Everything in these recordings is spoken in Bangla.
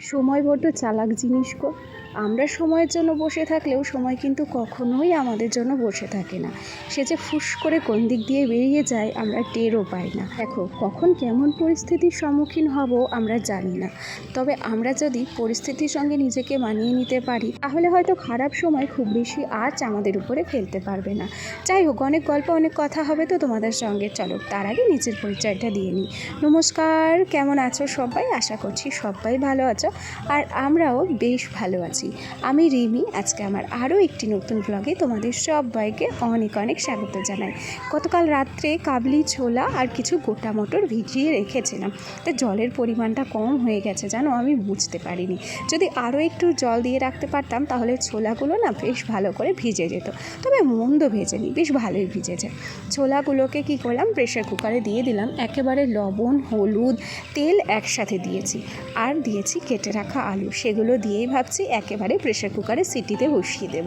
সময় বড্ড চালাক জিনিস গো আমরা সময়ের জন্য বসে থাকলেও সময় কিন্তু কখনোই আমাদের জন্য বসে থাকে না। সে যে ফুস করে কোন দিক দিয়ে বেরিয়ে যায়, আমরা টেরও পাই না। দেখো, কখন কেমন পরিস্থিতির সম্মুখীন হব আমরা জানি না। তবে আমরা যদি পরিস্থিতির সঙ্গে নিজেকে মানিয়ে নিতে পারি, তাহলে হয়তো খারাপ সময় খুব বেশি আজ আমাদের উপরে ফেলতে পারবে না। যাই হোক, অনেক গল্প, অনেক কথা হবে তো তোমাদের সঙ্গে। চলো, তার আগে নিজের পরিচয়টা দিয়ে নিই। নমস্কার, কেমন আছো সবাই? আশা করছি সবাই ভালো আছো। আর আমরাও বেশ ভালো আছি। আমি রিমি, আজকে আমার আরও একটি নতুন ব্লগে তোমাদের সবাইকে অনেক অনেক স্বাগত জানাই। গতকাল রাত্রে কাবলি, ছোলা আর কিছু গোটা মটর ভিজিয়ে রেখেছিলাম। তা জলের পরিমাণটা কম হয়ে গেছে জানো, আমি বুঝতে পারিনি। যদি আরও একটু জল দিয়ে রাখতে পারতাম, তাহলে ছোলাগুলো না বেশ ভালো করে ভিজে যেত। তবে মন্দ ভেজে ভেজেনি, বেশ ভালোই ভিজেছে। ছোলাগুলোকে কি করলাম প্রেশার কুকারে দিয়ে দিলাম। একেবারে লবণ, হলুদ, তেল একসাথে দিয়েছি। আর দিয়েছি কেটে রাখা আলু। সেগুলো দিয়েই ভাবছি একেবারে প্রেশার কুকারে সিটিতে বসিয়ে দেব।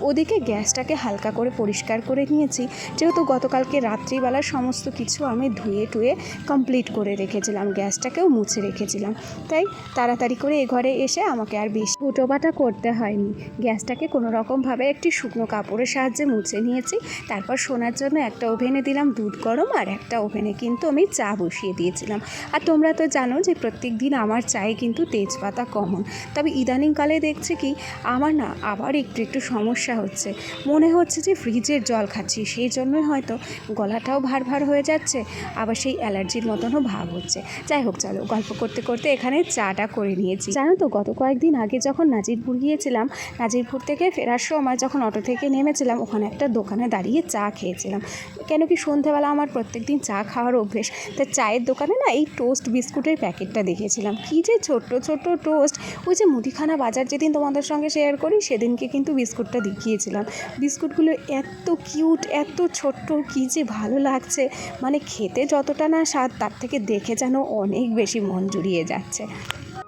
ওদিকে গ্যাসটাকে হালকা করে পরিষ্কার করে নিয়েছি। যেহেতু গতকালকে রাত্রিবেলা সমস্ত কিছু আমি ধুয়ে টুয়ে কমপ্লিট করে রেখেছিলাম। গ্যাসটাকেও মুছে রেখেছিলাম। তাই তাড়াতাড়ি করে এ ঘরে এসে আমাকে আর বেশি ফুটোবাটা করতে হয়নি। গ্যাসটাকে কোনো রকমভাবে একটি শুকনো কাপড়ের সাহায্যে মুছে নিয়েছি। তারপর শোনার জন্য একটা ওভেনে দিলাম দুধ গরম আর একটা ওভেনে কিন্তু আমি চা বসিয়ে দিয়েছিলাম। আর তোমরা তো জানো যে প্রত্যেক দিন আমার চায়ে কিন্তু তেজপাতা কমন। তবে ইদানিংকালে দেখছি কি, আমার না আবার একটু একটু সমস্যা হচ্ছে। মনে হচ্ছে যে ফ্রিজের জল খাচ্ছি, সেই জন্যই হয়তো গলাটাও ভার ভার হয়ে যাচ্ছে, আবার সেই অ্যালার্জির মতনও ভাব হচ্ছে। যাই হোক, চলো গল্প করতে করতে এখানে চাটা করে নিয়েছি। জানো তো, গত কয়েকদিন আগে যখন নাজিরপুর গিয়েছিলাম, নাজিরপুর থেকে ফেরার সময় যখন অটো থেকে নেমেছিলাম, ওখানে একটা দোকানে দাঁড়িয়ে চা খেয়েছিলাম। কেন কি সন্ধেবেলা আমার প্রত্যেক দিন চা খাওয়ার অভ্যেস, তা চায়ের দোকানে না এই টোস্ট বিস্কুটের প্যাকেটটা দেখেছিলাম। কী যে ছোট্ট ছোট্ট টোস্ট, ওই যে মুদিখানা বাজার যেদিন তোমাদের সঙ্গে শেয়ার করি, সেদিনকে কিন্তু বিস্কুটটা দেখিয়েছিলাম। বিস্কুটগুলো এত কিউট এত ছোট্ট, কী যে ভালো লাগছে। মানে খেতে যতটা না স্বাদ, তার থেকে দেখে যেন অনেক বেশি মন জুড়িয়ে যাচ্ছে।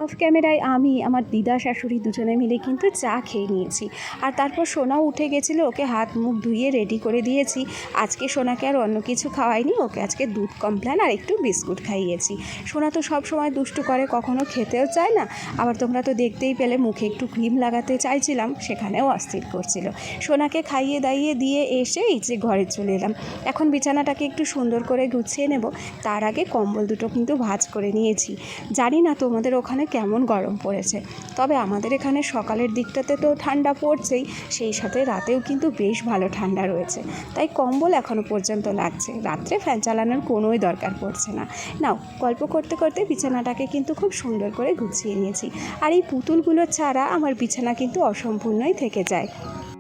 অফ ক্যামেরায় আমি, আমার দিদা শাশুড়ি দুজনে মিলে কিন্তু চা খেয়ে নিয়েছি। আর তারপর সোনাও উঠে গেছিল, ওকে হাত মুখ ধুয়ে রেডি করে দিয়েছি। আজকে সোনাকে আর অন্য কিছু খাওয়াইনি, ওকে আজকে দুধ কমপ্ল্যান আর একটু বিস্কুট খাইয়েছি। সোনা তো সব সময় দুষ্টু করে, কখনো খেতেও চায় না। আবার তোমরা তো দেখতেই পেলে, মুখে একটু ক্রিম লাগাতে চাইছিলাম, সেখানেও অস্থির করছিল। সোনাকে খাইয়ে দাইয়ে দিয়ে এসে এই যে ঘরে চলে এলাম। এখন বিছানাটাকে একটু সুন্দর করে গুছিয়ে নেব। তার আগে কম্বল দুটো কিন্তু ভাজ করে নিয়েছি। জানি না তোমাদের ওখানে কেমন গরম পড়েছে। তবে আমাদের এখানে সকালের দিকটাতে তো ঠান্ডা পড়ছেই, সেই সাথে রাতেও কিন্তু বেশ ভালো ঠান্ডা রয়েছে। তাই কম্বল এখনও পর্যন্ত লাগছে। রাত্রে ফ্যান চালানোর কোনোই দরকার পড়ছে না। নাও, গল্প করতে করতে বিছানাটাকে কিন্তু খুব সুন্দর করে গুছিয়ে নিয়েছি। আর এই পুতুলগুলো ছাড়া আমার বিছানা কিন্তু অসম্পূর্ণই থেকে যায়।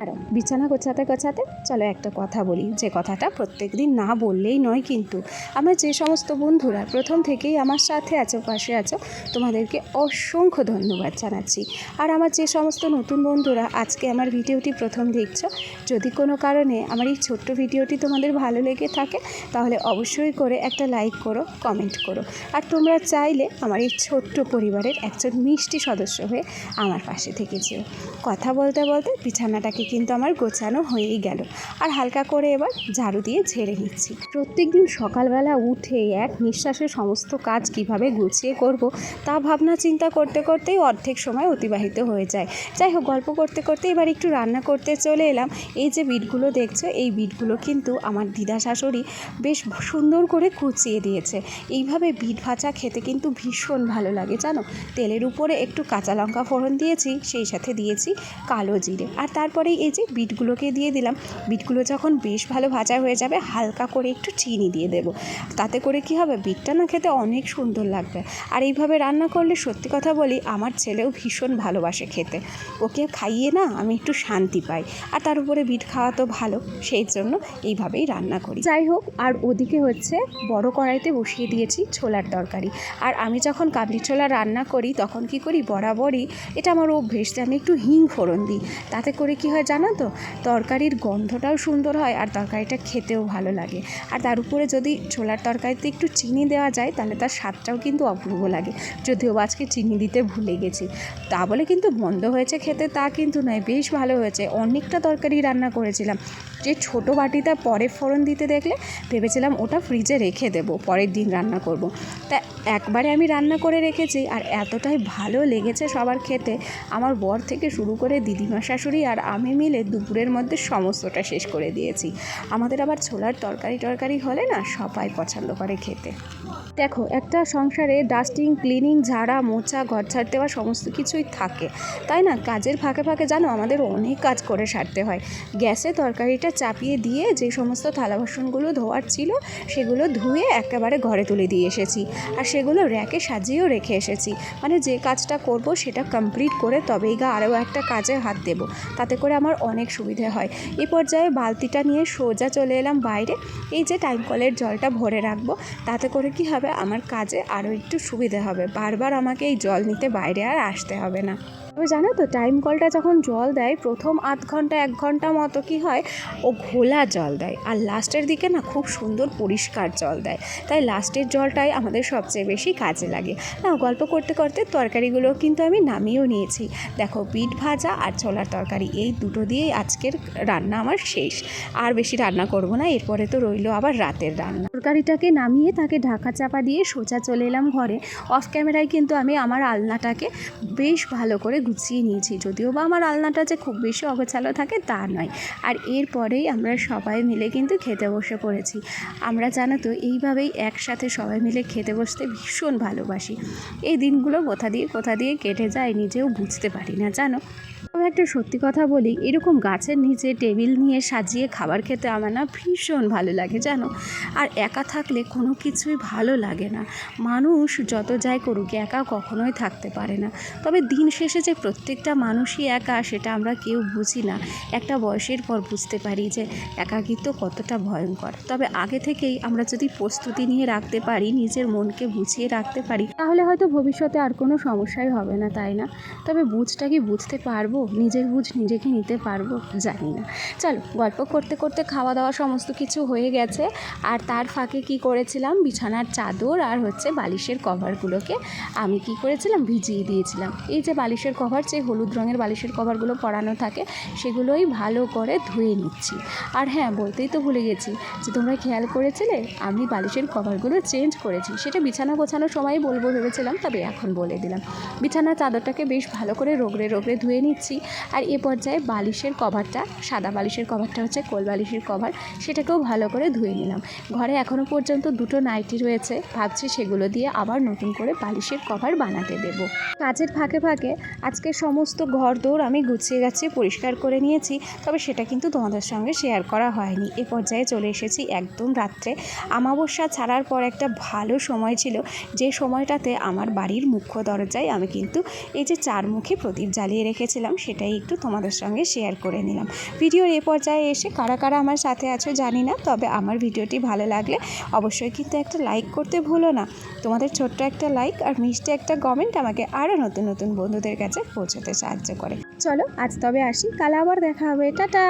আর। বিছানা গোছাতে গোছাতে চলো একটা কথা বলি। যে কথাটা প্রত্যেক দিন না বললেই নয় কিন্তু আমার যে সমস্ত বন্ধুরা প্রথম থেকেই আমার সাথে আছো, পাশে আছো, তোমাদেরকে অসংখ্য ধন্যবাদ জানাচ্ছি। আর আমার যে সমস্ত নতুন বন্ধুরা আজকে আমার ভিডিওটি প্রথম দেখছ, যদি কোনো কারণে আমার এই ছোট্ট ভিডিওটি তোমাদের ভালো লেগে থাকে, তাহলে অবশ্যই করে একটা লাইক করো, কমেন্ট করো। আর তোমরা চাইলে আমার এই ছোট্ট পরিবারের একজন মিষ্টি সদস্য হয়ে আমার পাশে থেকেছিও কথা বলতে বলতে বিছানাটাকে কিন্তু আমার গোছানো হয়েই গেল। আর হালকা করে এবার ঝাড়ু দিয়ে ঝেড়ে নিচ্ছি। প্রত্যেক দিন সকালবেলা উঠে এক নিঃশ্বাসে সমস্ত কাজ কীভাবে গুছিয়ে করব, তা ভাবনা চিন্তা করতে করতেই অর্ধেক সময় অতিবাহিত হয়ে যায়। যাই হোক, গল্প করতে করতে এবার একটু রান্না করতে চলে এলাম। এই যে বিটগুলো দেখছ, এই বিটগুলো কিন্তু আমার দিদা শাশুড়ি বেশ সুন্দর করে কুচিয়ে দিয়েছে। এইভাবে বিট ভাজা খেতে কিন্তু ভীষণ ভালো লাগে, জানো? তেলের উপরে একটু কাঁচা লঙ্কা ফোড়ন দিয়েছি, সেই সাথে দিয়েছি কালো জিরে। আর তারপরেই এই যে বিটগুলোকে দিয়ে দিলাম। বিটগুলো যখন বেশ ভালো ভাজা হয়ে যাবে, হালকা করে একটু চিনি দিয়ে দেবো। তাতে করে কি হবে? বিটটা না খেতে অনেক সুন্দর লাগবে। আর এইভাবে রান্না করলে সত্যি কথা বলি, আমার ছেলেও ভীষণ ভালোবাসে খেতে। ওকে খাইয়ে না আমি একটু শান্তি পাই। আর তার উপরে বিট খাওয়া তো ভালো, সেই জন্য এইভাবেই রান্না করি। যাই হোক, আর ওদিকে হচ্ছে বড় কড়াইতে বসিয়ে দিয়েছি ছোলার তরকারি। আর আমি যখন কাবলি ছোলা রান্না করি, তখন কি করি? বরাবরই, এটা আমার অভ্যেস যে আমি একটু হিং ফোড়ন দিই। তাতে করে কি হয় জানো তো? তরকারির গন্ধটাও সুন্দর হয় আর তরকারিটা খেতেও ভালো লাগে। আর তার উপরে যদি ছোলার তরকারিতে একটু চিনি দেওয়া যায়, তাহলে তার স্বাদটাও কিন্তু অপূর্ব লাগে। যদিও আজকে চিনি দিতে ভুলে গেছি। তা বলে কিন্তু মন্দ হয়েছে খেতে তা কিন্তু নয়, বেশ ভালো হয়েছে। অনেকটা তরকারি রান্না করেছিলাম। যে ছোটো বাটিটা পরে ফোড়ন দিতে দেখলে ভেবেছিলাম ওটা ফ্রিজে রেখে দেবো, পরের দিন রান্না করব। তা একবারে আমি রান্না করে রেখেছি আর এতটাই ভালো লেগেছে সবার খেতে। আমার বর থেকে শুরু করে দিদিমা শাশুড়ি আর আমি মিলে দুপুরের মধ্যে সমস্তটা শেষ করে দিয়েছি। আমাদের আবার ছোলার তরকারি টরকারি হলে না সবাই পছন্দ করে খেতে। দেখো, একটা সংসারে ডাস্টিং, ক্লিনিং, ঝাড়া মোচা ঘর ছাড় দেওয়া সমস্ত কিছুই থাকে। তাই না? কাজের ফাঁকে ফাঁকে জানো আমাদের অনেক কাজ করে সারতে হয়। গ্যাসে তরকারিটা চাপিয়ে দিয়ে যে সমস্ত থালা বাসনগুলো ধোয়ার ছিল, সেগুলো ধুয়ে একেবারে ঘরে তুলে দিয়ে এসেছি। আর সেগুলো র্যাকে সাজিয়েও রেখে এসেছি। মানে যে কাজটা করব সেটা কমপ্লিট করে তবেই গা আরও একটা কাজে হাত দেবো। তাতে করে আমার অনেক সুবিধে হয়। এ পর্যায়ে বালতিটা নিয়ে সোজা চলে এলাম বাইরে। এই যে টাইম কলের জলটা ভরে রাখব, তাতে করে কি হবে? আমার কাজে আরও একটু সুবিধে হবে। বারবার আমাকে এই জল নিতে বাইরে আর আসতে হবে না। তবে জানো তো টাইম কলটা যখন জল দেয়, প্রথম আধ ঘণ্টা, এক ঘণ্টা মতো কি হয়, ও ঘোলা জল দেয়। আর লাস্টের দিকে না, খুব সুন্দর পরিষ্কার জল দেয়। তাই লাস্টের জলটাই আমাদের সবচেয়ে বেশি কাজে লাগে। না, গল্প করতে করতে তরকারিগুলো কিন্তু আমি নামিয়েও নিয়েছি। দেখো পিঠ ভাজা আর ছোলার তরকারি, এই দুটো দিয়েই আজকের রান্না আমার শেষ। আর বেশি রান্না করব না, এরপরে তো রইল আবার রাতের রান্না। তরকারিটাকে নামিয়ে তাকে ঢাকা চাপা দিয়ে সোজা চলে এলাম ঘরে। অফ ক্যামেরায় কিন্তু আমি আমার আলনাটাকে বেশ ভালো করে গুছিয়ে নিয়েছি। যদিও বা আমার আলনাটা যে খুব বেশি অগোছালো থাকে তা নয়। আর এরপরেই আমরা সবাই মিলে কিন্তু খেতে বসে পড়েছি। আমরা জানো তো, এইভাবেই একসাথে সবাই মিলে খেতে বসতে ভীষণ ভালোবাসি। এই দিনগুলো কোথা দিয়ে কোথা দিয়ে কেটে যায় নিজেও বুঝতে পারি না, জানো? তবে একটা সত্যি কথা বলি, এরকম গাছের নিচে টেবিল নিয়ে সাজিয়ে খাবার খেতে আমার না ভীষণ ভালো লাগে, জানো? আর একা থাকলে কোনো কিছুই ভালো লাগে না। মানুষ যত যাই করুক, একা কখনোই থাকতে পারে না। তবে দিন শেষে যে প্রত্যেকটা মানুষই একা, সেটা আমরা কেউ বুঝি না। একটা বয়সের পর বুঝতে পারি যে একাকিত্ব কতটা ভয়ঙ্কর। তবে আগে থেকেই আমরা যদি প্রস্তুতি নিয়ে রাখতে পারি, নিজের মনকে বুঝিয়ে রাখতে পারি, তাহলে হয়তো ভবিষ্যতে আর কোনো সমস্যাই হবে না, তাই না? তবে বুঝটা কি বুঝতে পারব? নিজের বুঝ নিজেকে নিতে পারব জানি না। চলো, গল্প করতে করতে খাওয়া দাওয়া সমস্ত কিছু হয়ে গেছে। আর তার ফাঁকে কি করেছিলাম? বিছানার চাদর আর হচ্ছে বালিশের কভারগুলোকে আমি কি করেছিলাম? ভিজিয়ে দিয়েছিলাম। এই যে বালিশের কভার, যে হলুদ রঙের বালিশের কভারগুলো পরানো থাকে, সেগুলোই ভালো করে ধুয়ে নিচ্ছি। আর হ্যাঁ বলতেই তো ভুলে গেছি যে তোমরা খেয়াল করেছিলে? আমি বালিশের কভারগুলো চেঞ্জ করেছি। সেটা বিছানা গোছানোর সময় বলব ভেবেছিলাম, তবে এখন বলে দিলাম। বিছানার চাদরটাকে বেশ ভালো করে রোগড়ে রোগড়ে ধুয়ে নিচ্ছি আর এ পর্যায়ে বালিশের কভারটা, সাদা বালিশের কভারটা হচ্ছে কোল বালিশের কভার, সেটাকেও ভালো করে ধুয়ে নিলাম। ঘরে এখনও পর্যন্ত দুটো নাইটি রয়েছে, ভাবছি সেগুলো দিয়ে আবার নতুন করে বালিশের কভার বানাতে দেবো। কাজের ফাঁকে ফাঁকে আজকে সমস্ত ঘর দৌড় আমি গুছিয়ে গাছিয়ে পরিষ্কার করে নিয়েছি, তবে সেটা কিন্তু তোমাদের সঙ্গে শেয়ার করা হয়নি। এ পর্যায়ে চলে এসেছি একদম রাত্রে। আমাবস্যা ছাড়ার পর একটা ভালো সময় ছিল, যে সময়টাতে আমার বাড়ির মুখ্য দরজায় আমি কিন্তু এই যে চারমুখী প্রদীপ জ্বালিয়ে রেখেছিলাম সেটাই একটু তোমাদের সঙ্গে শেয়ার করে নিলাম। ভিডিওর এ পর্যায়ে এসে কারা কারা আমার সাথে আছো জানি না, তবে আমার ভিডিওটি ভালো লাগলে অবশ্যই কিন্তু একটা লাইক করতে ভুলো না। তোমাদের ছোট্ট একটা লাইক আর মিষ্টি একটা কমেন্ট আমাকে আরও নতুন নতুন বন্ধুদের কাছে পৌঁছতে সাহায্য করে। চলো আজ তবে আসি, কাল আবার দেখা হবে, টাটা!